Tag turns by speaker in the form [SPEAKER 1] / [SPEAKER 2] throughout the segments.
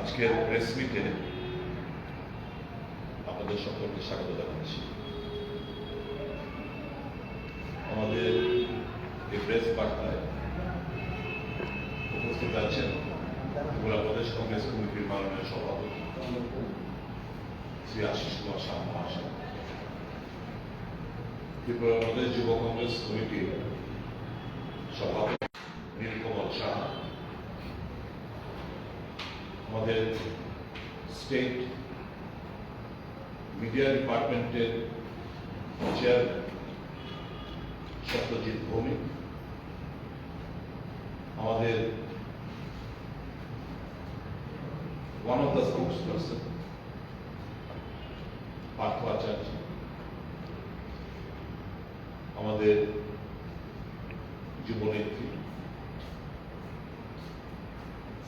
[SPEAKER 1] আজকের প্রেস মিটে আপনাদের সকলকে স্বাগত জানাচ্ছি। আমাদের এই প্রেস বার্তায় উপস্থিত আছেন ত্রিপুরা প্রদেশ কংগ্রেস কমিটির মাননীয় সভাপতি শ্রী আশিস কুমার শাহ মহাশয়। ত্রিপুরা প্রদেশ যুব কংগ্রেস কমিটির সভাপতি নীলকমল শাহ আমাদের স্টেট মিডিয়া ডিপার্টমেন্টের চেয়ারম্যান সত্যজিৎ ভৌমিক আমাদের one of the spokes person Partha Acharya আমাদের যুবনেত্রী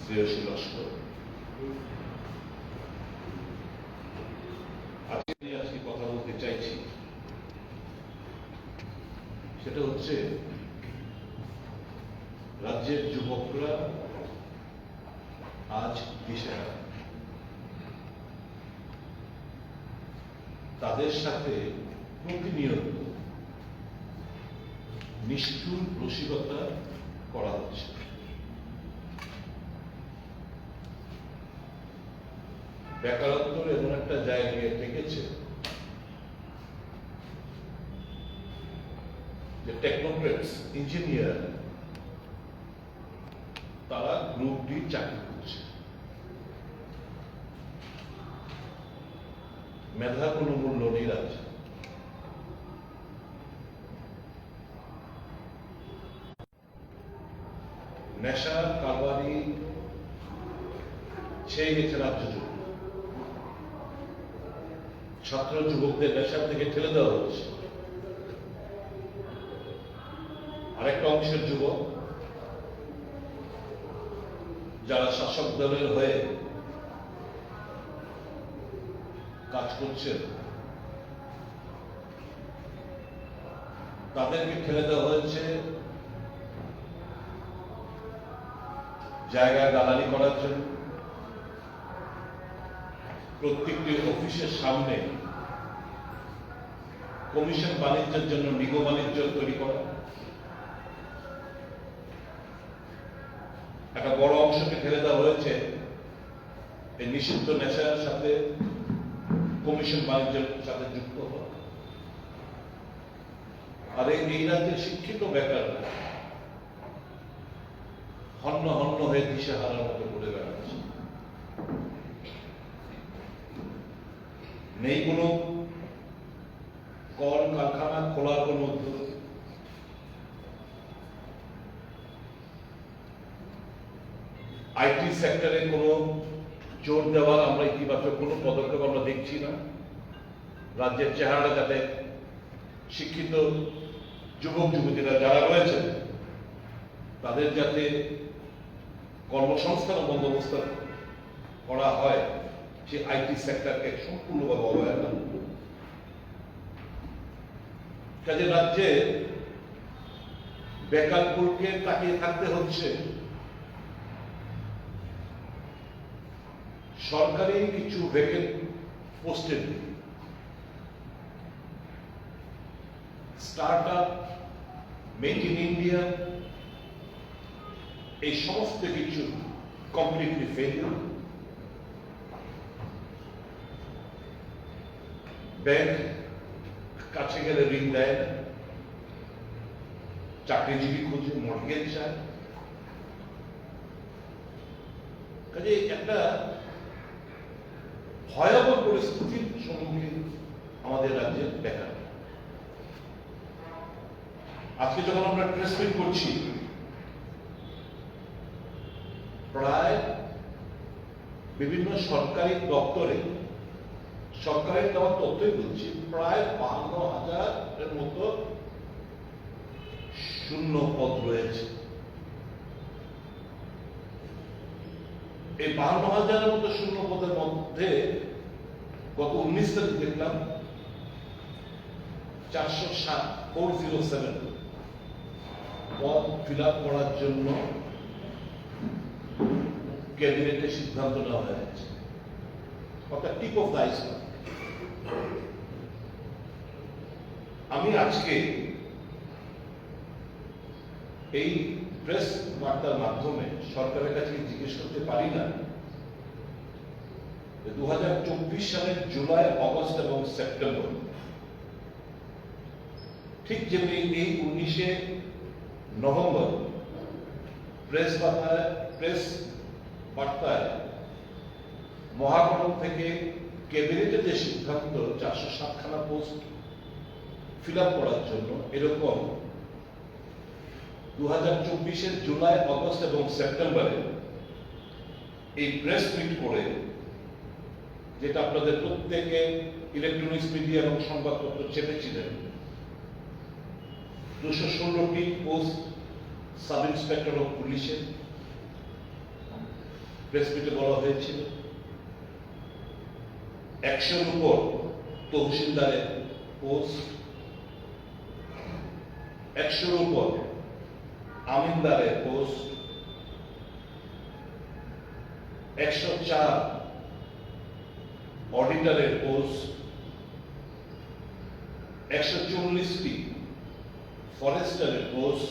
[SPEAKER 1] শ্রেয়সী লস্কর। কথা বলতে চাইছি। সেটা হচ্ছে, রাজ্যের যুবকরা আজ দিশেহারা। তাদের সাথে প্রতিনিয়ত নিষ্ঠুর রসিকতা করা হচ্ছে। বেকারত্ব এমন একটা জায়গায় ঠেকেছে যে টেকনোক্রেটস ইঞ্জিনিয়ার তারা গ্রুপ ডি চাকরি করছে। মেধার কোনো মূল্য নেই রাজ্যে নেশার কারবারি ছেয়ে গেছে রাজ্য ছাত্র যুবকদের নেশার থেকে ঠেলে দেওয়া হচ্ছে। আরেকটা অংশের যুবক, যারা শাসক দলের হয়ে কাজ করছেন, তাদেরকে ঠেলে দেওয়া হয়েছে জায়গায় দালালি করার জন্য। প্রত্যেকটি অফিসের সামনে কমিশন বাণিজ্যের জন্য নিগ বাণিজ্য তৈরি করা। একটা বড় অংশকে ঠেলে দেওয়া হয়েছে। এই নিষিদ্ধ নেশার সাথে কমিশন বাণিজ্যের সাথে যুক্ত হওয়া। আর এই রাজ্যের শিক্ষিত বেকাররা হন্য হন্য হয়ে দিশেহারার মতো ঘুরে বেড়াচ্ছে। নেই কোনো কল কারখানা খোলার কোনো উদ্যোগ আইটি সেক্টরে কোনো জোর দেওয়ার আমরা ইতিবাচক কোনো পদক্ষেপ আমরা দেখছি না। রাজ্যের চেহারাটা যাতে শিক্ষিত যুবক, যুবতীরা যারা রয়েছে তাদের যাতে কর্মসংস্থান বন্দোবস্ত করা হয়, সে আইটি সেক্টরকে সম্পূর্ণভাবে অবহেলা। কাজে রাজ্যে বেকারপুরকে তাকিয়ে থাকতে হচ্ছে। সরকারি কিছু ভ্যাকেন্ট পোস্টের start up make in India, এই সমস্ত কিছু কমপ্লিটলি ফেলিয়ার ব্যাংক কাছে গেলে ঋণ দেয় না। চাকরিজীবী খুঁজে মর্গেজ চায়। কাজে একটা ভয়াবহ পরিস্থিতির সম্মুখীন আমাদের রাজ্যের বেকার। আজকে যখন আমরা ট্রেসমেন্ট করছি, প্রায় বিভিন্ন সরকারি দপ্তরে সরকারের দেওয়া তথ্যই বলছি, প্রায় বান্ন হাজারের মতো শূন্য পদ রয়েছে। এই বান্ন হাজারের মতো শূন্য পদের মধ্যে গত উনিশ তারিখ দেখলাম চারশো সাত ফোর জিরো সেভেন পদ ফিল করার জন্য ক্যাবিনেটে সিদ্ধান্ত নেওয়া হয়েছে। অর্থাৎ টিপ অফ দ্য আমি আজকে এই প্রেস বার্তার মাধ্যমে সরকারের কাছে জিজ্ঞেস করতে পারি না দু সালের জুলাই, অগস্ট এবং সেপ্টেম্বর, ঠিক যেমনি এই উনিশে নভেম্বর প্রেস বার্তায় প্রেস বার্তায় মহাকরণ থেকে ক্যাবিনেটের যে সিদ্ধান্ত চারশো সাতখানা পোস্ট ফিল আপ করার জন্য এরকম দু হাজার চব্বিশের জুলাই, অগস্ট এবং সেপ্টেম্বরে এই প্রেস মিট করে, যেটা আপনাদের প্রত্যেকে ইলেকট্রনিক্স মিডিয়া এবং সংবাদপত্র চেপেছিলেন, দুশো ষোলোটি পোস্ট সাব ইন্সপেক্টর অফ পুলিশের প্রেস মিটে বলা হয়েছিল। একশোর উপর তহসিলদারের পোস্ট একশোর উপর আমিনদারের পোস্ট একশো চার অডিটারের পোস্ট একশো চল্লিশটি ফরেস্টারের পোস্ট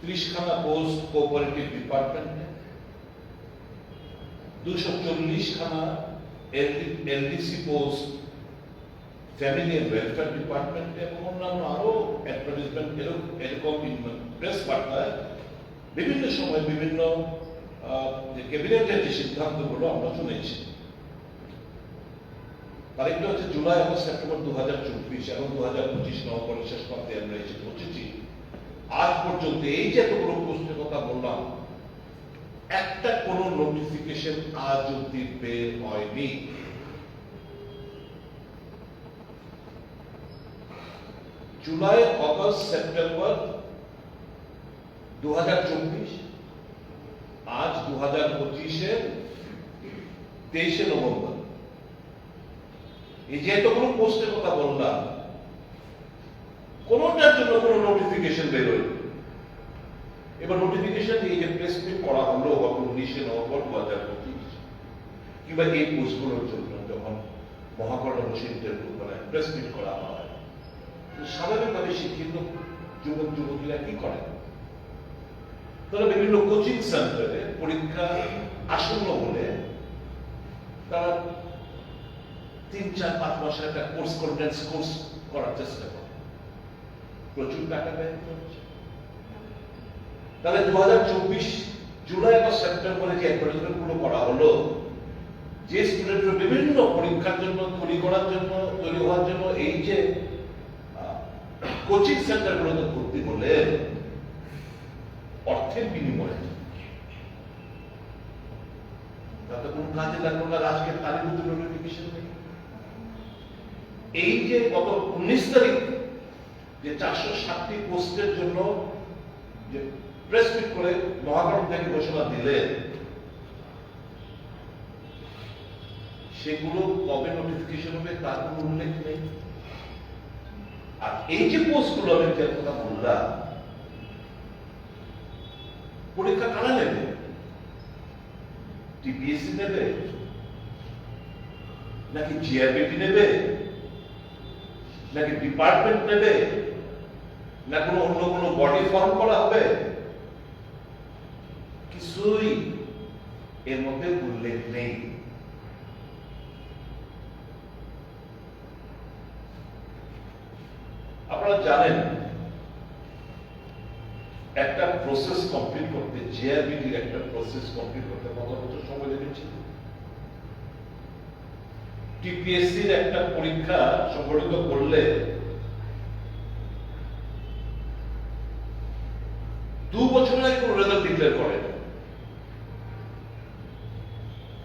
[SPEAKER 1] ত্রিশখানা পোস্ট কোঅপারেটিভ ডিপার্টমেন্টে। দুশো চল্লিশ খানা LDC post family welfare department এবং অন্যান্য আরও অ্যাডভার্টাইজমেন্ট এরকম এরকম প্রেস বার্তায় বিভিন্ন সময় বিভিন্ন ক্যাবিনেটের যে সিদ্ধান্তগুলো আমরা শুনেছি। তারিখটা হচ্ছে জুলাই এবং সেপ্টেম্বর দু হাজার চব্বিশ এবং দু হাজার পঁচিশ নভেম্বরের শেষ প্রান্তে আমরা এসে পৌঁছেছি। আজ পর্যন্ত এই যে এতগুলো কথা বললাম একটা কোনো নোটিফিকেশন আজ অব্দি বের হয়নি। জুলাই, অগস্ট, সেপ্টেম্বর দু হাজার চব্বিশ, আজ দু হাজার পঁচিশের তেইশে নভেম্বর। এই যে এতগুলো পোস্টের কথা বললাম, কোনটার জন্য কোনো নোটিফিকেশন বেরোয় এবার নোটিফিকেশন এই যে প্রেস মিট করা হলো গত উনিশে নভেম্বর দু হাজার পঁচিশ কিংবা এই পোস্টগুলোর জন্য যখন মহাকরণ হোসেনদের মানে প্রেস মিট করা হয় স্বাভাবিকভাবে শিক্ষিত যুবক যুবতীরা কি করে? তারা বিভিন্ন কোচিং সেন্টারে পরীক্ষা আসন্ন বলে তারা তিন, চার, পাঁচ মাসের একটা কোর্স কনফারেন্স কোর্স করার চেষ্টা করে। প্রচুর টাকা ব্যয় করছে তাহলে দু হাজার চব্বিশ জুলাই বা সেপ্টেম্বরে যে অ্যাডভার্টাইজমেন্টগুলো করা হলো, যে স্টুডেন্টরা বিভিন্ন পরীক্ষার জন্য, তৈরি করার জন্য, তৈরি হওয়ার জন্য, এই যে কোচিং সেন্টার গুলোতে ভর্তি হলেন অর্থের বিনিময়ে তাতে কোন কাজে লাগল না, আজকে তারই মধ্যে নোটিফিকেশন নেই এই যে গত উনিশ তারিখ যে চারশো ষাটটি পোস্টের জন্য যে প্রেস মিট করে মহাকরণ থেকে ঘোষণা দিলেন সেগুলো কবে নোটিফিকেশন হবে তার কোনো উল্লেখ নেই। আর এই যে পোস্টগুলো আমি যে কথা বললাম, পরীক্ষা কারা নেবে? টিপিএসসি নেবে? নাকি জিআরবিটি নেবে? নাকি ডিপার্টমেন্ট নেবে? না কোনো অন্য কোনো বডি ফর্ম করা হবে? কিছুই এর মধ্যে উল্লেখ নেই। আপনারা জানেন, একটা প্রসেস কমপ্লিট করতে জিআরবিটির একটা প্রসেস কমপ্লিট করতে কত বছর সময় লেগেছে? টিপিএসসির একটা পরীক্ষা সংগঠিত করলে দু বছরের আগে কোনো রেজাল্ট ডিক্লেয়ার করে না।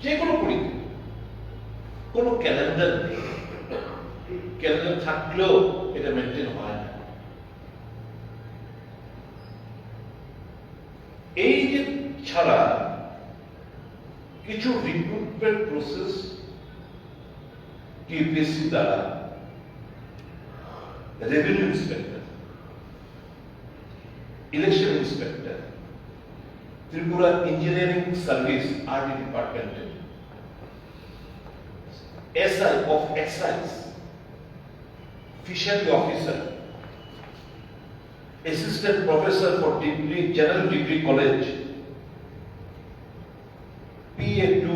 [SPEAKER 1] যে কোনো পরীক্ষা কোনো ক্যালেন্ডার নেই ক্যালেন্ডার থাকলেও এটা মেনটেন হয় না এই যে ছাড়া কিছু রিক্রুটমেন্ট প্রসেস টিপিএসসি দ্বারা revenue inspector election inspector Tripura engineering service RT ডিপার্টমেন্টের SI of excise fishery officer assistant professor for degree, general degree college, PA2,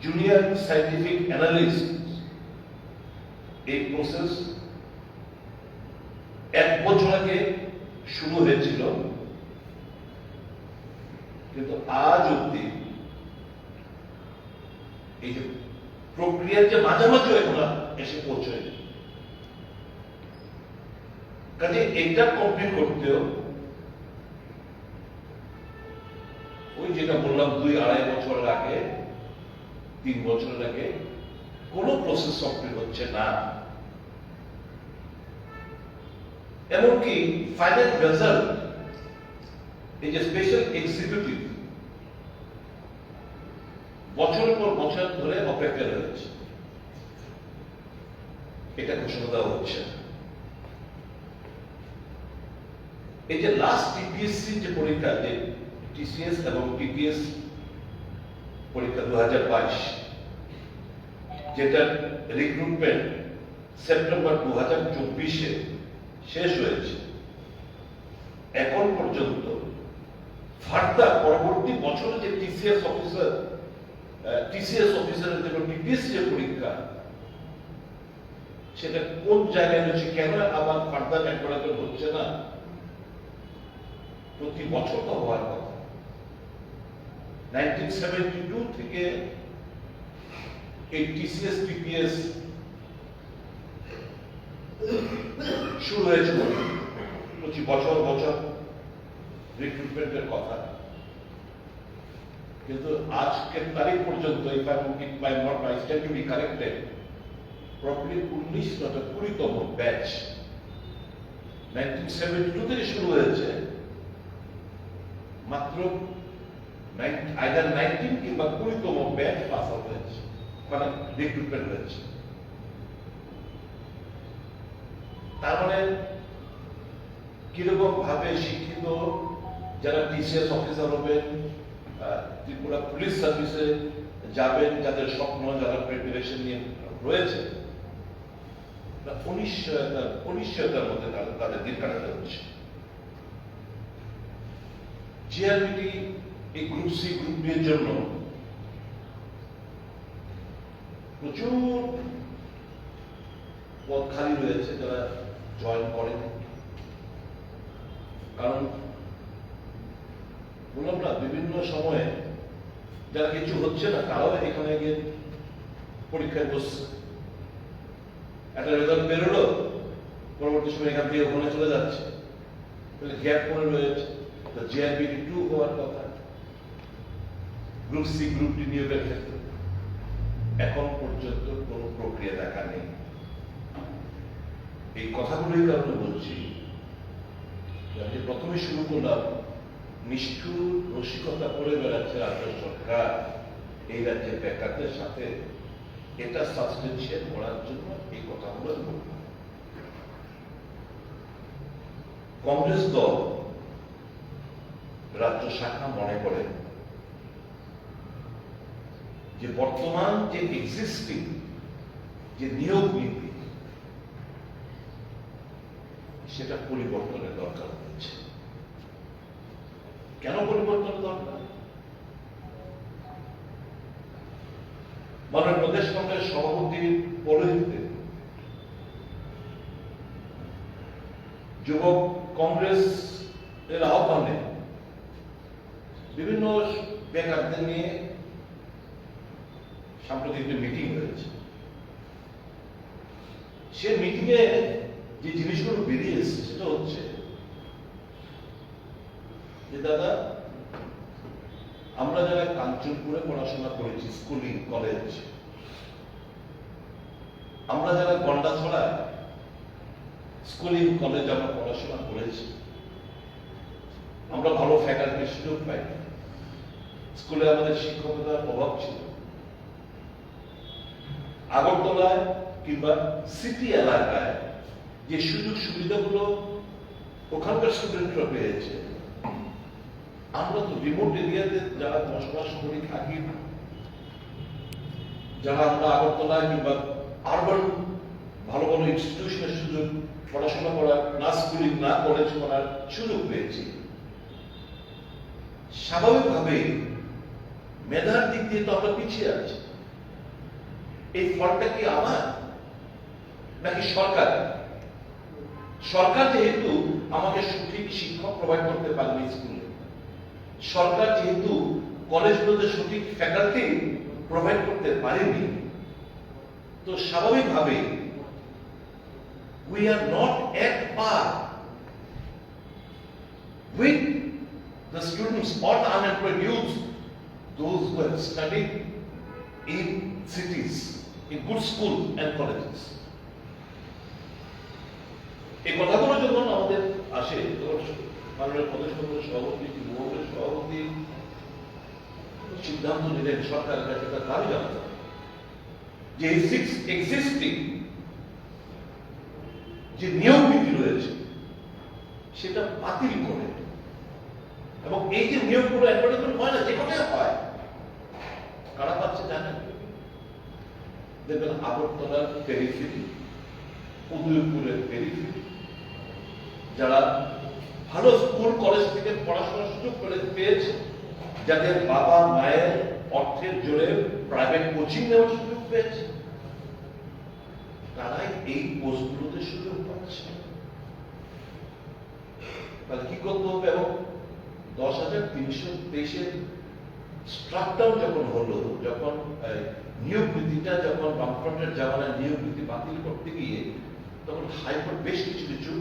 [SPEAKER 1] junior scientific analyst, এই প্রসেস এক বছর আগে শুরু হয়েছিল কিন্তু আজ অব্দি এই যে প্রক্রিয়ার যে মাঝামাঝি আর এসে পৌঁছয়নি কাজে এটা কমপ্লিট করতেও ওই যেটা বললাম দুই আড়াই বছর আগে, তিন বছর আগে, কোনো প্রসেস কমপ্লিট হচ্ছে না। এমনকি ফাইনাল রেজাল্ট এই যে স্পেশাল এক্সিকিউটিভ বছরের পর বছর ধরে অপেক্ষা রয়েছে এটা ঘোষণা দেওয়া হচ্ছে। এই যে লাস্ট টিপিএসসি যে পরীক্ষা, যে টিসিএস এবং টিপিএস পরীক্ষা দু হাজার বাইশ যেটা রিক্রুটমেন্ট সেপ্টেম্বর দু হাজার চব্বিশে শেষ হয়েছে, এখন পর্যন্ত ফার্দার পরবর্তী বছরে যে টিসিএস অফিসার টিসিএস অফিসারের জন্য টিপিএস যে পরীক্ষা, সেটা কোন জায়গায় রয়েছে, কেন আবার ফার্দার অ্যাডভার্টাইজ হচ্ছে না, প্রতি বছর তো হওয়ার কথা। নাইনটিন সেভেন্টি টু থেকে এই টিসিএস টিপিএস শুরু হয়েছিল প্রতি বছর বছর রিক্রুটমেন্টের কথা। কিন্তু আজকের তারিখ পর্যন্ত কুড়িতম ব্যাচ শুরু হয়েছে। মাত্র নাইনটিন কিংবা কুড়িতম ব্যাচ পাস আউট হয়েছে। মানে রিক্রুটমেন্ট হয়েছে। তার মানে কীরকম ভাবে শিক্ষিত যারা টিসিএস অফিসার হবেন ত্রিপুরা পুলিশ সার্ভিসে যাবেন, যাদের স্বপ্ন, যারা প্রিপারেশন নিয়ে রয়েছে। অনিশ্চয়তার মধ্যে তাদের- দিন কাটাতে হচ্ছে। এই গ্রুপ সি গ্রুপ এর জন্য প্রচুর পদ খালি রয়েছে যারা জয়েন করেন। কারণ বললাম না বিভিন্ন সময়ে যারা কিছু হচ্ছে না, তারাও এখানে গিয়ে পরীক্ষায় বসছে। একটা রেজাল্ট বেরোলো, পরবর্তী সময় এখান থেকে ওখানে চলে যাচ্ছে। গ্যাপ পড়ে রয়েছে। টু হওয়ার কথা গ্রুপ সি গ্রুপ নিয়োগের ক্ষেত্রে এখন পর্যন্ত কোনো প্রক্রিয়া দেখা নেই। এই কথাগুলোই কারণে বলছি। প্রথমে শুরু করলাম নিষ্ঠুর রসিকতা করে বেড়াচ্ছে রাজ্য সরকার এই রাজ্যের বেকারদের সাথে। এটা সাবস্টেন্সিয়াল করার জন্য এই কথাগুলো বললাম কংগ্রেস দল রাজ্য শাখা মনে করে যে বর্তমান যে এক্সিস্টিং যে নিয়োগ নীতি, সেটা পরিবর্তনের দরকার হচ্ছে। কেন পরিবর্তন দরকার? মাননীয় প্রদেশ কংগ্রেস সভাপতির পৌরোহিত্যে যুবক কংগ্রেস এর আহ্বানে বিভিন্ন বেকারদের নিয়ে সাম্প্রতিক মিটিং হয়েছে। সে মিটিংয়ে যে জিনিসগুলো বেরিয়ে এসছে, সেটা হচ্ছে যে দাদা, আমরা যারা কাঞ্চনপুরে পড়াশোনা করেছি, স্কুলিং, কলেজ, আমরা যারা গন্ডাছড়া স্কুলিং, কলেজ আমরা পড়াশোনা করেছি, আমরা ভালো ফ্যাকাল্টির সুযোগ পাই। স্কুলে আমাদের শিক্ষকতার অভাব ছিল। আগরতলায় কিংবা সিটি এলাকায় যে সুযোগ সুবিধাগুলো ওখানকার স্টুডেন্টরা পেয়েছে আমরা তো রিমোট এরিয়াতে যারা বসবাস করি থাকি যারা আমরা আগরতলায় কিংবা আরবান ভালো ভালো ইনস্টিটিউশনের সুযোগ, পড়াশোনা করার, না স্কুলিং না কলেজ করার সুযোগ পেয়েছি। স্বাভাবিকভাবে মেধার দিক দিয়ে তো আমরা পিছিয়ে আছি। এই ফলটা কি আমার, নাকি সরকার? সরকার যেহেতু আমাকে সঠিক শিক্ষক প্রোভাইড করতে পারেনি স্কুলে সরকার যেহেতু কলেজগুলোতে সঠিক ফ্যাকাল্টি প্রোভাইড করতে পারেনি, তো স্বাভাবিকভাবে we are not at par with the students or unemployed youth those who have study in cities in good school and colleges এই কথাগুলো যখন আমাদের আসে, তখন মাননীয় প্রদেশ কংগ্রেস সভাপতি যুবকের সভাপতি, সিদ্ধান্ত নিলেন সরকারের কাছে তার দাবি জানাতে। যে এক্সিস্টিং যে নিয়ম নীতি রয়েছে, সেটা বাতিল করে এবং এই যে নিয়মগুলো অ্যাডভার্টাইজমেন্ট হয় না, যে কোথায় হয়। কারা পাচ্ছে জানেন? দেখবেন আগরতলার পেরিফেরি উদয়পুরের পেরিফেরি যারা ভালো স্কুল, কলেজ থেকে পড়াশোনার সুযোগ করে পেয়েছে, যাদের বাবা মায়ের অর্থের জোরে প্রাইভেট কোচিং নেওয়ার সুযোগ পেয়েছে। তারাই এই পোস্টগুলোতে সুযোগ পাচ্ছে। তাহলে কি করতে হবে? এবং দশ হাজার তিনশো তেইশের স্ট্রাকডাউন যখন হলো, যখন নিয়োগ নীতিটা যখন বামফ্রন্টের জামানায় নিয়োগ নীতি বাতিল করতে গিয়ে, তখন হাইকোর্ট বেশ কিছু কিছু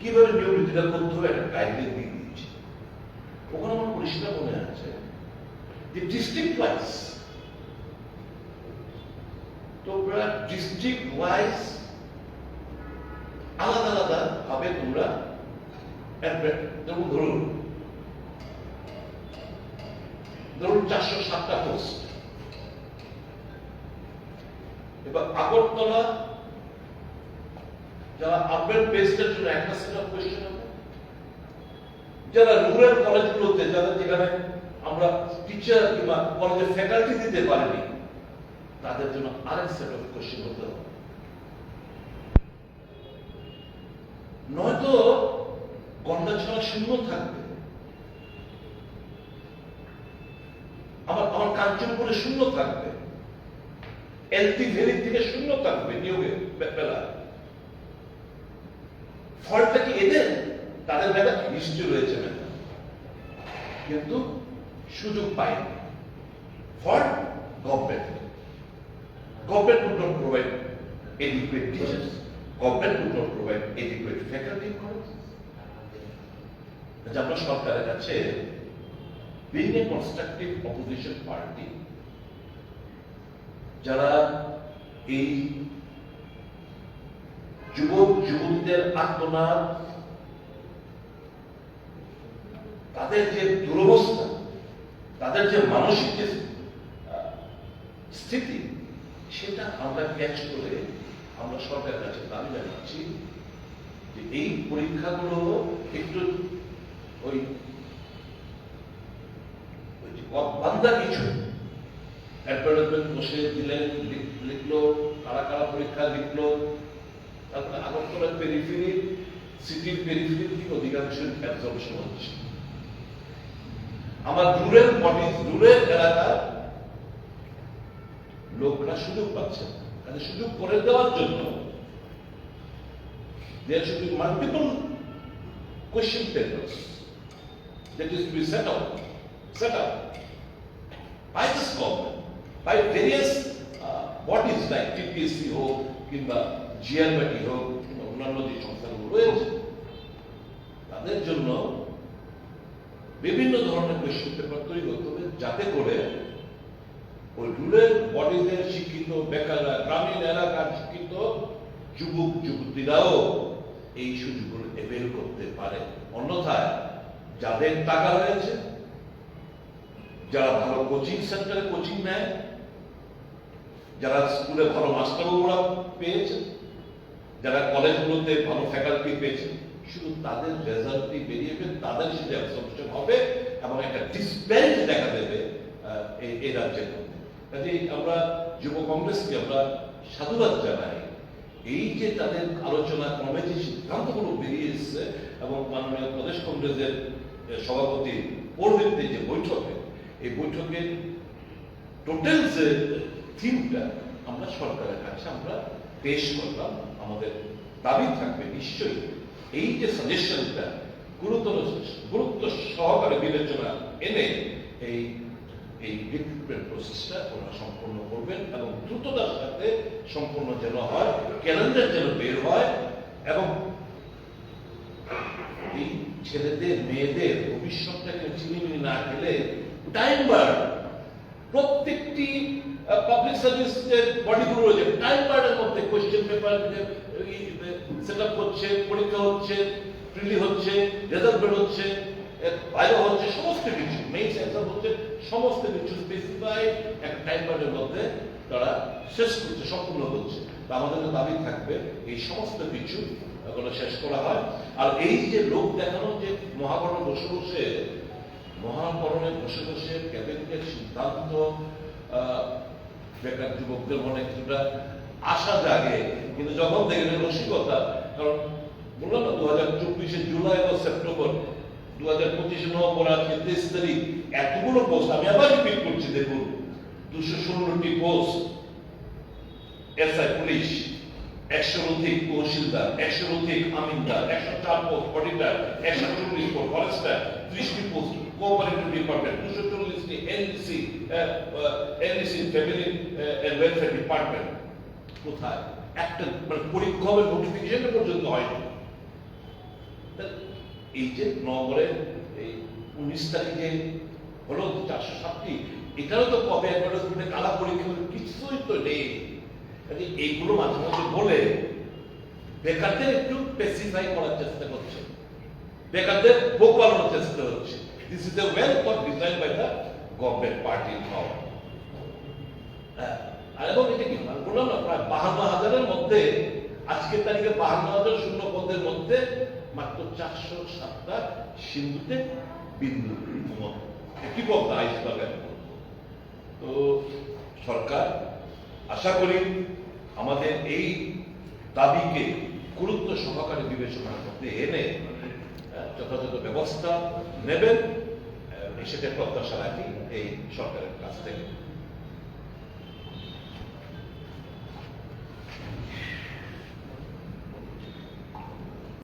[SPEAKER 1] কীভাবে নিয়োগ নীতিটা করতে হবে একটা গাইডলাইন দিয়ে দিয়েছে। ওখানে আমার পরিষ্কার মনে আছে যে ডিস্ট্রিক্ট ওয়াইজ তোমরা ডিস্ট্রিক্ট ওয়াইজ আলাদা আলাদা ভাবে তোমরা যেমন ধরুন ধরুন চারশো সাতটা পোস্ট এবার আগরতলা যারা জন্য একটা সেট অফ কোয়েশ্চেন হবে, যারা রুরাল কলেজগুলোতে যারা যেখানে আমরা টিচার কিংবা কলেজে ফ্যাকাল্টি দিতে পারিনি, তাদের জন্য আরেক সেট অফ কোয়েশ্চেন হতে হবে। নয়তো গন্ডা ছড়া শূন্য থাকবে। আমার আমার কাঞ্চনপুরে শূন্য থাকবে। এলটি শূন্য থাকবে নিয়োগের বেলায় ফলটা কি এদের? তাদের ব্যাপার নিশ্চয় রয়েছে না কিন্তু সুযোগ পায় fall government provide educate teachers government would not কাছে বিং কনস্ট্রাকটিভ অপোজিশন পার্টি যারা এই যুবক, যুবতীদের আত্মনাদ, তাদের যে দুরবস্থা, তাদের যে মানসিক যে স্থিতি, সেটা আমরা ক্যাচ করে আমরা সরকারের কাছে দাবি জানাচ্ছি যে এই পরীক্ষাগুলো একটু ওই বান্দা কিছু অ্যাডভার্টাইজমেন্ট বসে দিলেন লিখলো, কারা কারা পরীক্ষা লিখলো তারপরে আগরতলার পেরিফেরি সিটির পেরিফেরি থেকে অধিকাংশ অ্যাবজর্পশন হচ্ছে আমার রুরাল বডি রুরাল এলাকার লোকরা সুযোগ পাচ্ছে কাজে সুযোগ করে দেওয়ার জন্য there should be multiple question papers that is to be set out, set up by this government, by various uh, bodies like TPSC হোক কিংবা জিআরবাটি হোক অন্যান্য যে সংস্থাগুলো রয়েছে, তাদের জন্য বিভিন্ন ধরনের কোয়েশ্চেন পেপার তৈরি করতে হবে যাতে করে ওই রুরাল বডিজের শিক্ষিত বেকাররা, গ্রামীণ এলাকার শিক্ষিত যুবক, যুবতীরাও এই সুযোগগুলো এভেল করতে পারে। অন্যথায় যাদের টাকা রয়েছে, যারা ভালো কোচিং সেন্টারে কোচিং নেয়, যারা স্কুলে ভালো মাস্টারবাবুরা পেয়েছে যারা কলেজগুলোতে ভালো ফ্যাকাল্টি পেয়েছে, শুধু তাদের রেজাল্টই বেরিয়েবে তাদের সেটা অ্যাবসর্পশন হবে এবং একটা ডিসপ্যারিটি দেখা দেবে এই রাজ্যের মধ্যে। কাজেই আমরা যুব কংগ্রেসকে আমরা সাধুবাদ জানাই। এই যে তাদের আলোচনা ক্রমে যে সিদ্ধান্তগুলো বেরিয়ে এসছে এবং মাননীয় প্রদেশ কংগ্রেসের সভাপতি পৌরহিত্যে যে বৈঠকে, এই বৈঠকের টোটাল যে থিমটা আমরা সরকারের কাছে আমরা পেশ করলাম। আমাদের দাবি থাকবে নিশ্চয়ই। এই যে সাজেশনটা গুরুতর গুরুত্ব সহকারে বিবেচনা এনে এই এই রিক্রুটমেন্ট প্রসেসটা ওনারা সম্পূর্ণ করবেন এবং দ্রুততার সাথে সম্পূর্ণ যেন হয় ক্যালেন্ডার যেন বের হয় এবং এই ছেলেদের, মেয়েদের ভবিষ্যৎটাকে চিনিমিনি না খেলে টাইম বার প্রত্যেকটি পাবলিক সার্ভিসের বডিগুলো রয়েছে। টাইম বার্ডের মধ্যে কোয়েশ্চেন পেপার সেট আপ হচ্ছে, পরীক্ষা হচ্ছে প্রিলি হচ্ছে রেজাল্ট বের হচ্ছে বাইরে হচ্ছে, সমস্ত কিছু। মেইন এক্সাম হচ্ছে, সমস্ত কিছু স্পেসিফাই একটা টাইম বার্ডের মধ্যে তারা শেষ করছে, সম্পূর্ণ হচ্ছে। তা আমাদের দাবি থাকবে, এই সমস্ত কিছু এগুলো শেষ করা হয়। আর এই যে লোক দেখানো যে মহাকরণ বসে বসে, মহাকরণে বসে বসে ক্যাবিনেটের সিদ্ধান্ত বেকার যুবকদের মনে কিছুটা আশা জাগে, কিন্তু যখন দেখেন রসিকতা, কারণ বললাম না দু হাজার চব্বিশে জুলাই ও সেপ্টেম্বর দু হাজার পঁচিশে নভেম্বর আজকে তেইশ তারিখ এতগুলো পোস্ট আমি আবার রিপিট করছি, দেখুন, দুশো ষোলোটি পোস্ট এসআই পুলিশ একশোর অধিক তহসিলদার একশোর অধিক আমিনদার, একশো চার পোস্ট অডিটার, একশো চল্লিশ পোস্ট ফরেস্টার ত্রিশটি পোস্ট ডিপার্টমেন্ট দুশো চল্লিশটি NDC NDC family welfare department কোথায়? একটা মানে পরীক্ষা হবে নোটিফিকেশন পর্যন্ত হয়নি এই যে নগরের এই উনিশ তারিখে হলো চারশো সাতটি, এটারও তো কবে অ্যাডভার্টাইজমেন্টে কালা পরীক্ষা হলো কিছুই তো নেই। এইগুলো মাঝে মাঝে বলে, বেকারদের একটু স্পেসিফাই করার চেষ্টা করছে। বেকারদের ভোগ পালানোর চেষ্টা হচ্ছে। This is the well for design by the government party now হ্যাঁ, আর এবং এটা কি? বললাম না প্রায় বাহান্ন হাজারের মধ্যে আজকের তারিখে বাহান্ন হাজার শূন্য পদের মধ্যে মাত্র চারশো সাতটা সিন্ধুতে বিন্দু মত কি বলতে আইসবাগের তো সরকার আশা করি আমাদের এই দাবিকে গুরুত্ব সহকারে বিবেচনার মধ্যে এনে আহ, যথাযথ ব্যবস্থা নেবেন। সেটা প্রত্যাশা রাখি এই সরকারের কাছ থেকে।